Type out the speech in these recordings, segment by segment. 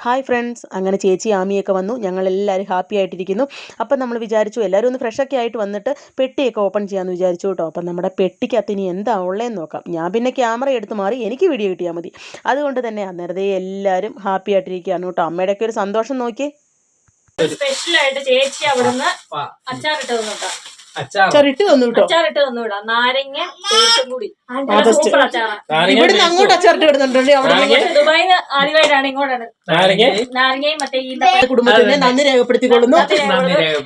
Hi friends അങ്ങനെ ചേച്ചി ആമിയൊക്കെ വന്നു. ഞങ്ങളെല്ലാവരും ഹാപ്പി ആയിട്ടിരിക്കുന്നു. അപ്പം നമ്മൾ വിചാരിച്ചു എല്ലാവരും ഒന്ന് ഫ്രഷൊക്കെ ആയിട്ട് വന്നിട്ട് പെട്ടിയൊക്കെ ഓപ്പൺ ചെയ്യാമെന്ന് വിചാരിച്ചു കേട്ടോ. അപ്പം നമ്മുടെ പെട്ടിക്കകത്ത് ഇനി എന്താ ഉള്ളതെന്ന് നോക്കാം. ഞാൻ പിന്നെ ക്യാമറ എടുത്ത് മാറി എനിക്ക് വീഡിയോ കിട്ടിയാൽ മതി. അതുകൊണ്ട് തന്നെ അന്നേരത്തെ എല്ലാവരും ഹാപ്പി ആയിട്ടിരിക്കുകയാണ് കേട്ടോ. അമ്മയുടെയൊക്കെ ഒരു സന്തോഷം നോക്കിയേ. സ്പെഷ്യലായിട്ട് ചേച്ചി അവിടുന്ന് അച്ചാറിട്ട് തന്നുട്ടോ അച്ചാർ ചെറിട്ട് തന്നു കേട്ടോ അച്ചാറിട്ട് തന്നുവിടാം. നാരങ്ങ തേച്ചും കൂടി. സൂപ്പർ അച്ചാറാ. ഇവിടുന്ന് അങ്ങോട്ട് അച്ചാറിട്ട് വിടുന്നുണ്ടല്ലേ അവിടെ ദുബായിന്ന് ആദ്യമായിട്ടാണ് ഇങ്ങോട്ടാണ്. നാരങ്ങ? നാരങ്ങയും മറ്റേ ഈ കുടുംബത്തിനെ നന്ദി രേഖപ്പെടുത്തിക്കൊള്ളുന്നു.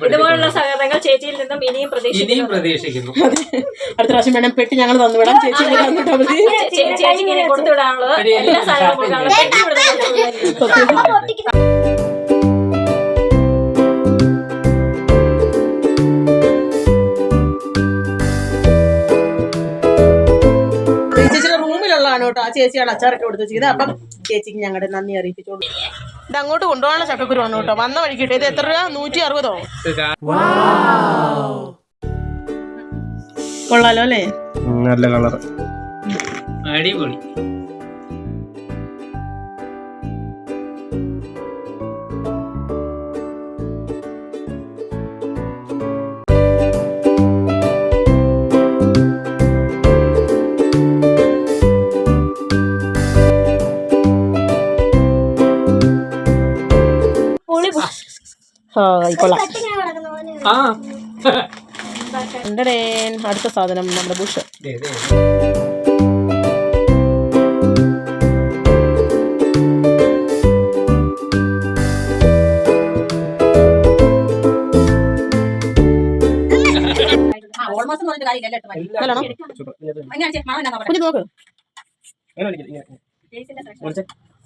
ഇതുപോലുള്ള സഹകരണങ്ങൾ ചേച്ചിയിൽ നിന്നും ഇനിയും ഇനിയും പ്രതീക്ഷിക്കുന്നു. പ്രതീക്ഷിക്കുന്നു അടുത്ത പ്രാവശ്യം വേണം പെട്ടി ഞങ്ങൾ തന്നു വിടാം. ചേച്ചി ഇവിടെ തന്നിട്ടാ മതി ചേ- ചേച്ചിക്ക് ഇനി കൊടുത്തുവിടാനുള്ളത് എല്ലാ സാധനവും ചേച്ചിയാണ് അച്ചാറൊക്കെ കൊടുത്ത് വെച്ചിരിക്കുന്നത്. അപ്പം ചേച്ചിക്ക് ഞങ്ങളുടെ നന്ദി അറിയിപ്പിച്ചോളൂ. ഇത് അങ്ങോട്ട് കൊണ്ടുപോകാനുള്ള വന്നു കേട്ടോ. വന്ന വഴിക്കിട്ട് ഇത് എത്ര രൂപ? നൂറ്റി അറുപതോ കൊള്ളാലോ അല്ലേ? നല്ല കളർ അടിപൊളി. ആ. അടുത്ത സാധനം നമ്മുടെ ബുഷ്. നോക്ക്.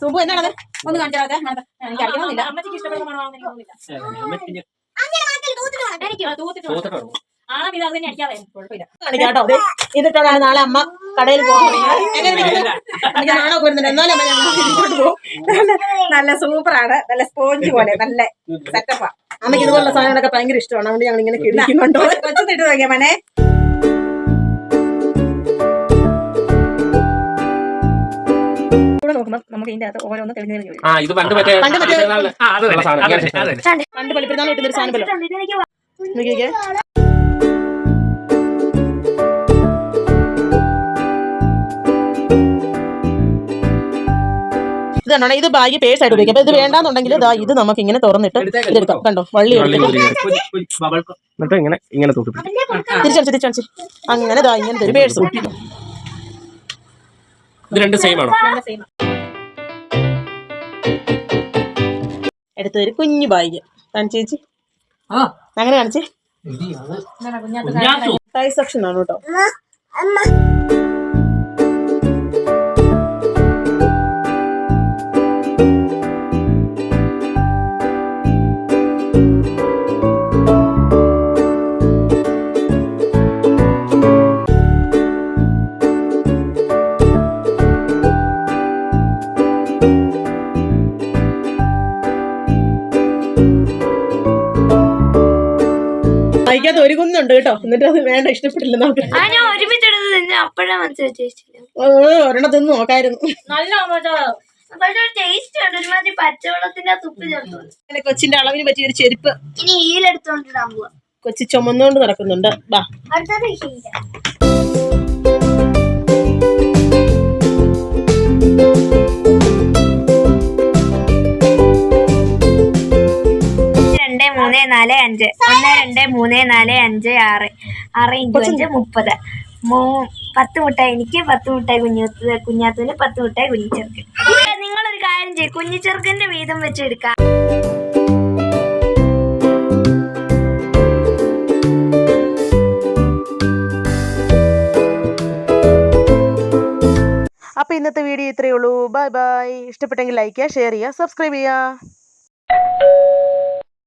സുബു എന്നാണത് ഒന്ന് കാണിച്ചാൽ എനിക്ക് അറിയണമെന്നില്ല അമ്മച്ചിക്ക് ഇഷ്ടപ്പെടുന്ന മണമാണെന്ന് എനിക്ക് തോന്നുന്നില്ല കേട്ടോ. ഇതിട്ടാണ് നാളെ അമ്മ കടയിൽ എന്നാലും അമ്മ ഞങ്ങൾ പോകും. നല്ല സൂപ്പറാണ് നല്ല സ്പോഞ്ച് പോലെ. നല്ല സെറ്റപ്പാ അമ്മയ്ക്ക് ഇതുപോലുള്ള സാധനങ്ങളൊക്കെ ഭയങ്കര ഇഷ്ടമാണ്. അതുകൊണ്ട് ഞങ്ങൾ ഇങ്ങനെ കിടിക്കുന്നുണ്ടോ. കൊച്ചിട്ട് നോക്കിയാ മനെ. നോക്കുമ്പോൾ നമുക്ക് ഇതിന്റെ അകത്ത് ഓരോന്ന് തെളിഞ്ഞു തെളിഞ്ഞു വരും ആ ഇത് പണ്ട് മറ്റേ പണ്ട് പെരുന്നാളിന് ഉള്ള സാധനം. പണ്ട് കിട്ടുന്ന ഒരു സാധനം പോലെ നോക്കിക്കേ. ഇത് കണ്ടോ ഇത് ബാഗ് പേഴ്സ് ആയിട്ട് ഉപയോഗിക്കാം. അപ്പൊ ഇത് വേണ്ടാന്നുണ്ടെങ്കിൽ ഇതാ ഇത് നമുക്ക് ഇങ്ങനെ തുറന്നിട്ട് എടുത്തേക്ക് ഇതെടുക്കാം. കണ്ടോ? വള്ളി വള്ളി ഊരി. എന്നിട്ട് ഇങ്ങനെ ഇങ്ങനെ തൂക്കി തിരിച്ചടിച്ച് തിരിച്ചടിച്ച് അങ്ങനെ ഇതാ ഇങ്ങനെ പേഴ്സ്. ഇത് രണ്ട് സെയിം ആണോ? എടുത്ത ഒരു കുഞ്ഞു ബാഗ് കാണിച്ചു ചേച്ചി? ആ, അങ്ങനെ കാണിച്ചേ? സൈസ് ഓപ്ഷൻ ആണ് കേട്ടോ. ബൈക്കകത്ത് ഒരു കുന്നുണ്ട് കേട്ടോ. എന്നിട്ട് അത് വേണ്ട ഇഷ്ടപ്പെട്ടില്ല നമുക്ക്. ആ ഞാൻ ഒരുമിച്ചെടുത്ത് തന്നെ അപ്പോഴാ മനസ്സിലായി ഓ, ഒരെണ്ണം തിന്ന് നോക്കായിരുന്നു. നല്ല മറ്റേ പക്ഷെ ഒരു ടേസ്റ്റ് ഉണ്ട്. ഒരുമാതിരി പച്ചവെള്ളത്തിന്റെ ആ തുപ്പ് ചേർത്തു അങ്ങനെ കൊച്ചിന്റെ അളവിന് പറ്റിയ ഒരു ചെരുപ്പ്. ഇനി ഈലെടുത്തോണ്ടിടാൻ പോവാ. കൊച്ചി ചുമന്നുകൊണ്ട് നടക്കുന്നുണ്ട്. ബാ. അടുത്തത് ഹീല നാല് അഞ്ച്. ഒന്ന് രണ്ട് മൂന്ന് നാല് അഞ്ച് ആറ്. ആറ് ഇഞ്ച് അഞ്ച് മുപ്പത്. മൂ പത്ത് മുട്ടായി. എനിക്ക് പത്ത് മുട്ടായി കുഞ്ഞു കുഞ്ഞാത്തൂന് പത്ത് മുട്ടായി കുഞ്ഞിച്ചെറുക്കൻ നിങ്ങളൊരു കാര്യം ചെയ്യും. കുഞ്ഞിച്ചെറുക്കന്റെ വീതം വെച്ച് എടുക്കാം. അപ്പോൾ ഇന്നത്തെ വീഡിയോ ഇത്രയേ ഉള്ളൂ. Bye bye. ഇഷ്ടപ്പെട്ടെങ്കിൽ ലൈക്ക് ചെയ്യുക ഷെയർ ചെയ്യുക സബ്സ്ക്രൈബ് ചെയ്യുക.